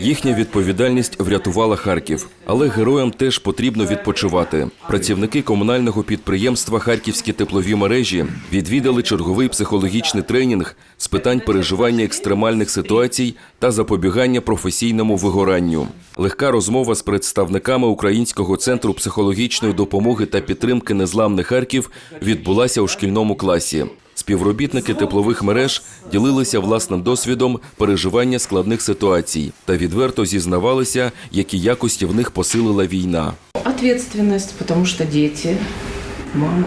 Їхня відповідальність врятувала Харків, але героям теж потрібно відпочивати. Працівники комунального підприємства Харківські теплові мережі відвідали черговий психологічний тренінг з питань переживання екстремальних ситуацій та запобігання професійному вигоранню. Легка розмова з представниками Українського центру психологічної допомоги та підтримки незламних Харків відбулася у шкільному класі. Співробітники теплових мереж ділилися власним досвідом переживання складних ситуацій та відверто зізнавалися, які якості в них посилила війна. Ответственность, тому що діти, мама.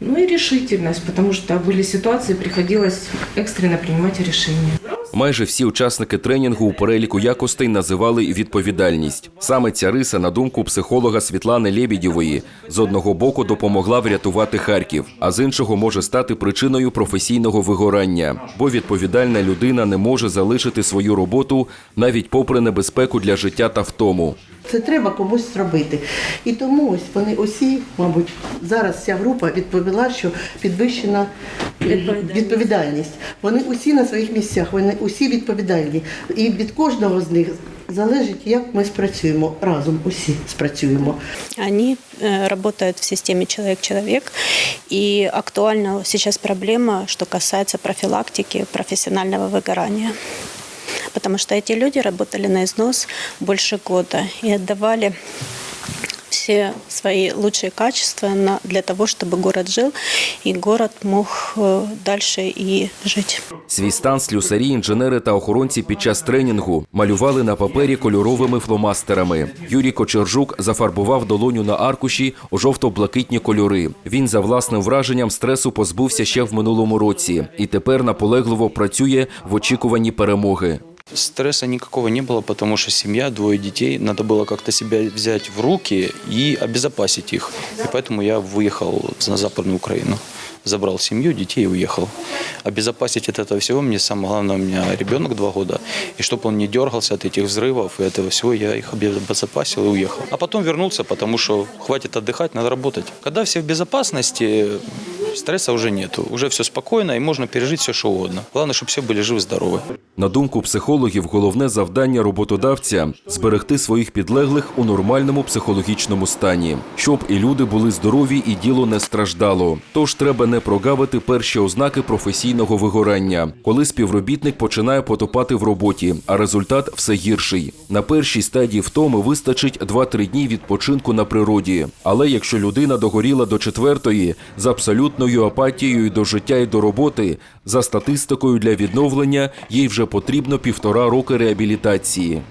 Ну і рішительність, тому що були ситуації, приходилось екстрено приймати решения. Майже всі учасники тренінгу у переліку якостей називали відповідальність. Саме ця риса, на думку психолога Світлани Лєбідєвої, з одного боку допомогла врятувати Харків, а з іншого може стати причиною професійного вигорання, бо відповідальна людина не може залишити свою роботу навіть попри небезпеку для життя та втому. Це треба комусь зробити. І тому ось вони усі, мабуть, зараз ця група відповіла, що підвищена е, Відповідальність. відповідальність. Вони усі на своїх місцях, вони усі відповідальні. І від кожного з них залежить, як ми спрацюємо разом. Усі спрацюємо. Они э, работают в системе человек-человек. И актуальна сейчас проблема, что касается профилактики профессионального выгорания Потому что эти люди работали на износ больше года и отдавали все свои лучшие качества на, для того, чтобы город жил и город мог э, дальше и жить. Свій стан слюсарі, інженери та охоронці під час тренінгу малювали на папері кольоровими фломастерами. Юрій Кочержук зафарбував долоню на аркуші у жовто-блакитні кольори. Він за власним враженням стресу позбувся ще в минулому році і тепер наполегливо працює в очікуванні перемоги. Стресса никакого не было, потому что семья, двое детей, надо было как-то себя взять в руки и обезопасить их. И поэтому я выехал на Западную Украину. Забрал семью, детей и уехал. Обезопасить от этого всего мне самое главное, у меня ребенок два года. И чтобы он не дергался от этих взрывов и этого всего, я их обезопасил и уехал. А потом вернулся, потому что хватит отдыхать, надо работать. Когда все в безопасности, стресса уже нету. Уже все спокойно и можно пережить все, что угодно. Главное, чтобы все были живы-здоровы. На думку психологів, головне завдання роботодавця зберегти своїх підлеглих у нормальному психологічному стані, щоб і люди були здорові, і діло не страждало. Тож треба не прогавити перші ознаки професійного вигорання, коли співробітник починає потопати в роботі, а результат все гірший. На першій стадії втоми вистачить 2-3 дні відпочинку на природі. Але якщо людина догоріла до четвертої з абсолютною апатією до життя і до роботи, за статистикою для відновлення їй вже потрібно півтора роки реабілітації.